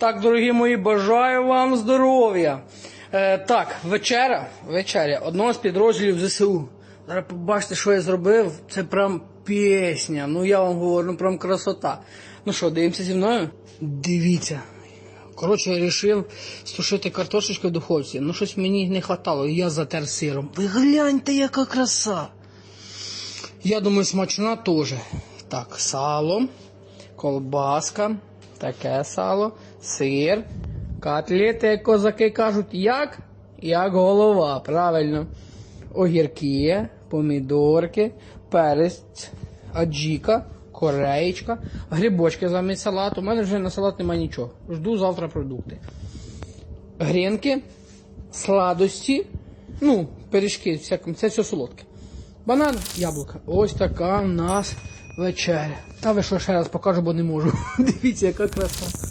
Так, дорогі мої, бажаю вам здоров'я. Е, так, вечеря, вечеря одного з підрозділів ЗСУ. Зараз побачите, що я зробив. Це прям пісня. Ну я вам говорю, ну прям красота. Ну що, дивимося зі мною? Дивіться. Коротше, я вирішив стушити картошечку в духовці. Ну щось мені не хватало, і я затер сиром. Ви гляньте, яка краса. Я думаю, смачна теж. Так, сало, колбаска, таке сало, сир, котлети, як козаки кажуть, як? Як голова, правильно. Огірки, помідорки, перець, аджіка, кореєчка, грибочки замість салату. У мене вже на салат немає нічого. Жду завтра продукти. Грінки, сладості, ну, пиріжки, всякому, це все солодке. Банан, яблука. Ось така в нас вечеря. Та ви що ще раз покажу, бо не можу. Дивіться, яка краса.